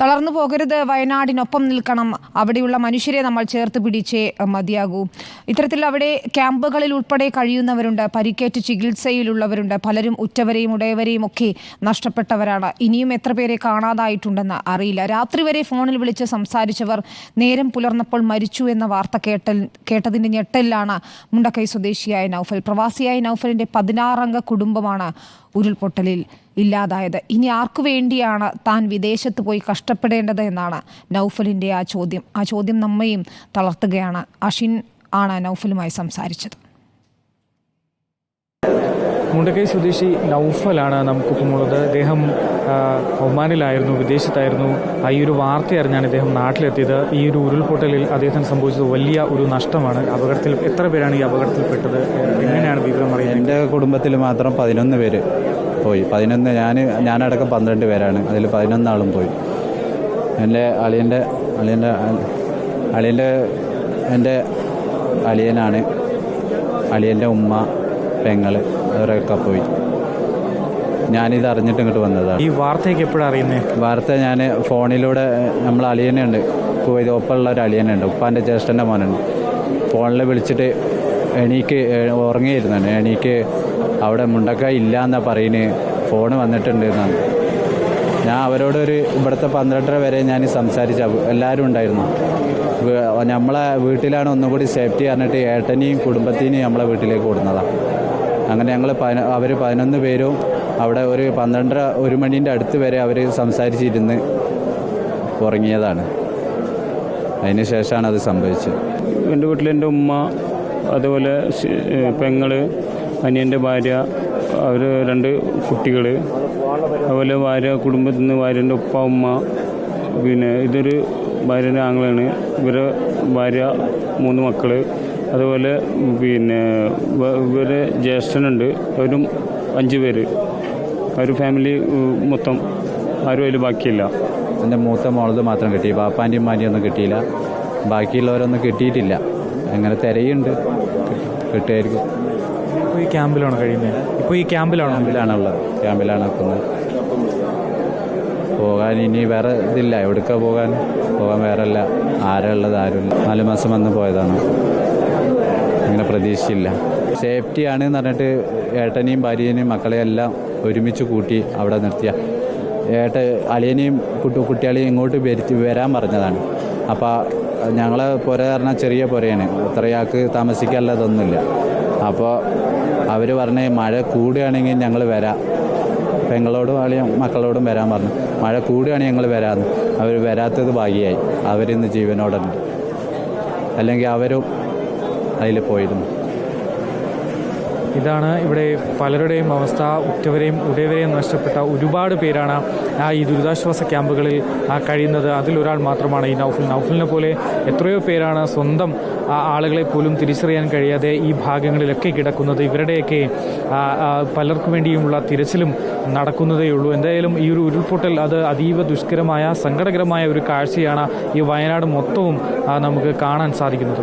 തളർന്നു പോകരുത് വയനാടിനൊപ്പം നിൽക്കണം. അവിടെയുള്ള മനുഷ്യരെ നമ്മൾ ചേർത്ത് പിടിച്ചേ മതിയാകൂ. ഇത്തരത്തിൽ അവിടെ ക്യാമ്പുകളിൽ ഉൾപ്പെടെ കഴിയുന്നവരുണ്ട് പരിക്കേറ്റ് ചികിത്സയിലുള്ളവരുണ്ട്. പലരും ഉറ്റവരെയും ഉടയവരെയും ഒക്കെ നഷ്ടപ്പെട്ടവരാണ്. ഇനിയും എത്ര പേരെ കാണാതായിട്ടുണ്ടെന്ന് അറിയില്ല. രാത്രി വരെ ഫോണിൽ വിളിച്ച് സംസാരിച്ചവർ നേരം പുലർന്നപ്പോൾ മരിച്ചു എന്ന വാർത്ത കേട്ടൽ കേട്ടതിന്റെ ഞെട്ടലിലാണ് മുണ്ടക്കൈ സ്വദേശിയായ നൗഫൽ. പ്രവാസിയായ നൗഫലിന്റെ പതിനാറംഗ കുടുംബമാണ് ഉരുൾപൊട്ടലിൽ ഇല്ലാതായത്. ഇനി ആർക്കു വേണ്ടിയാണ് താൻ വിദേശത്ത് പോയി കഷ്ടപ്പെടേണ്ടത് എന്നാണ് നൗഫലിന്റെ ആ ചോദ്യം. ആ ചോദ്യം നമ്മയും തളർത്തുകയാണ്. അഷിൻ ആണ് നൗഫലുമായി സംസാരിച്ചത്. മുണ്ടക്കൈ സ്വദേശി നൗഫലാണ് നമുക്കിപ്പം ഉള്ളത് അദ്ദേഹം ഒമാനിലായിരുന്നു വിദേശത്തായിരുന്നു. ആ ഈ ഒരു വാർത്ത അറിഞ്ഞാണ് ഇദ്ദേഹം നാട്ടിലെത്തിയത്. ഈ ഒരു ഉരുൾപൊട്ടലിൽ അദ്ദേഹം സംഭവിച്ചത് വലിയ ഒരു നഷ്ടമാണ്. അപകടത്തിൽ എത്ര പേരാണ് ഈ അപകടത്തിൽപ്പെട്ടത്? എങ്ങനെയാണ് വിവരം അറിയുന്നത്? എന്റെ കുടുംബത്തിൽ മാത്രം പതിനൊന്ന് പേര്. പോയി. പതിനൊന്ന് ഞാൻ ഞാനടക്കം പന്ത്രണ്ട് പേരാണ്. അതിൽ പതിനൊന്നാളും പോയി. എന്റെ അളിയന്റെ അളിയന്റെ അളിയന്റെ എന്റെ അളിയനാണ്. അളിയന്റെ ഉമ്മ പെങ്ങൾ അവരൊക്കെ പോയി. ഞാനിത് അറിഞ്ഞിട്ട് ഇങ്ങോട്ട് വന്നതാണ്. ഈ വാർത്തയൊക്കെ എപ്പോഴാണ് അറിയുന്നത് വാർത്ത ഞാൻ ഫോണിലൂടെ നമ്മൾ അളിയനുണ്ട് പോയത് ഒപ്പമുള്ള ഒരു അളിയനുണ്ട് ഉപ്പാന്റെ ജ്യേഷ്ഠന്റെ മോനുണ്ട് ഫോണിൽ വിളിച്ചിട്ട് എണീക്ക് ഉറങ്ങിയിരുന്നാണ്. എണീക്ക് അവിടെ മുണ്ടക്ക ഇല്ല എന്നാ പറയുന്നത് ഫോൺ വന്നിട്ടുണ്ട് എന്നാണ് ഞാൻ അവരോടൊരു ഇവിടുത്തെ പന്ത്രണ്ടര വരെ ഞാൻ സംസാരിച്ച എല്ലാവരും ഉണ്ടായിരുന്നു. നമ്മളെ വീട്ടിലാണ് ഒന്നും കൂടി സേഫ്റ്റി പറഞ്ഞിട്ട് ഏട്ടനെയും കുടുംബത്തിനെയും നമ്മളെ വീട്ടിലേക്ക് ഓടുന്നതാണ് അങ്ങനെ ഞങ്ങൾ അവർ പതിനൊന്ന് പേരും അവിടെ ഒരു പന്ത്രണ്ടര ഒരു മണീന്റെ അടുത്ത് വരെ അവർ സംസാരിച്ചിരുന്ന് ഉറങ്ങിയതാണ്. അതിന് ശേഷമാണ് അത് സംഭവിച്ചത്. എന്റെ വീട്ടിൽ എന്റെ ഉമ്മ അതുപോലെ പെങ്ങൾ അനിയന്റെ ഭാര്യ അവർ രണ്ട് കുട്ടികൾ അതുപോലെ ഭാര്യ കുടുംബത്തിൽ നിന്ന് ഭാര്യന്റെ ഉപ്പ ഉമ്മ. പിന്നെ ഇതൊരു ഭാര്യന്റെ ആങ്ങളാണ്. ഇവരെ ഭാര്യ മൂന്ന് മക്കൾ അതുപോലെ പിന്നെ ഇവർ ജ്യേഷ്ഠനുണ്ട്. അവരും അഞ്ച് പേര്. ഒരു ഫാമിലി മൊത്തം ആരും അതിൽ ബാക്കിയില്ല. എന്റെ മൂത്ത മോളത് മാത്രം കിട്ടി. പാപ്പാന്റെയും മാന്റെയും ഒന്നും കിട്ടിയില്ല. ബാക്കിയുള്ളവരൊന്നും കിട്ടിയിട്ടില്ല. അങ്ങനെ തിരയുണ്ട്. കിട്ടുമായിരിക്കും. ഇപ്പോൾ ഈ ക്യാമ്പിലാണോ കഴിയുന്നത്? ഇപ്പോൾ ഈ ക്യാമ്പിലാണോ? ക്യാമ്പിലാണുള്ളത്. ക്യാമ്പിലാണ് നിൽക്കുന്നത്. പോകാൻ ഇനി വേറെ ഇതില്ല. എവിടേക്കാ പോകാൻ? പോകാൻ വേറെ അല്ല ആരാ ആരും ആരുമില്ല. നാല് മാസം വന്ന് പോയതാണ്. അങ്ങനെ പ്രതീക്ഷിച്ചില്ല. സേഫ്റ്റി ആണ് എന്ന് പറഞ്ഞിട്ട് ഏട്ടനെയും ഭാര്യനെയും മക്കളെയെല്ലാം ഒരുമിച്ച് കൂട്ടി അവിടെ നിർത്തിയ. ഏട്ട അളിയനെയും കുട്ടി കുട്ടികളെയും ഇങ്ങോട്ട് വരാൻ പറഞ്ഞതാണ്. അപ്പോൾ ഞങ്ങളെ പുര പറഞ്ഞാൽ ചെറിയ പുരയാണ്. അത്രയാൾക്ക് താമസിക്കാനുള്ളതൊന്നുമില്ല അപ്പോൾ അവർ പറഞ്ഞ മഴ കൂടുകയാണെങ്കിൽ ഞങ്ങൾ വരാം. പെങ്ങളോടും അളിയും മക്കളോടും വരാൻ പറഞ്ഞു. മഴ കൂടുകയാണെങ്കിൽ ഞങ്ങൾ വരാമെന്ന് അവർ വരാത്തത് ഭാഗ്യമായി. അവരിന്ന് ജീവനോടുണ്ട് അല്ലെങ്കിൽ അവരും അതിൽ പോയിരുന്നു. ഇതാണ് ഇവിടെ പലരുടെയും അവസ്ഥ ഉറ്റവരെയും ഉടയവരെയും നഷ്ടപ്പെട്ട ഒരുപാട് പേരാണ് ആ ഈ ദുരിതാശ്വാസ ക്യാമ്പുകളിൽ കഴിയുന്നത്. അതിലൊരാൾ മാത്രമാണ് ഈ നൗഫൽ. നൗഫലിനെ പോലെ എത്രയോ പേരാണ് സ്വന്തം ആളുകളെ പോലും തിരിച്ചറിയാൻ കഴിയാതെ ഈ ഭാഗങ്ങളിലൊക്കെ കിടക്കുന്നത്. ഇവരുടെയൊക്കെ പലർക്കു വേണ്ടിയുമുള്ള തിരച്ചിലും നടക്കുന്നതേ ഉള്ളൂ എന്തായാലും ഈ ഒരു ഉരുൾപൊട്ടൽ അത് അതീവ ദുഷ്കരമായ സങ്കടകരമായ ഒരു കാഴ്ചയാണ് ഈ വയനാട് മൊത്തവും നമുക്ക് കാണാൻ സാധിക്കുന്നത്.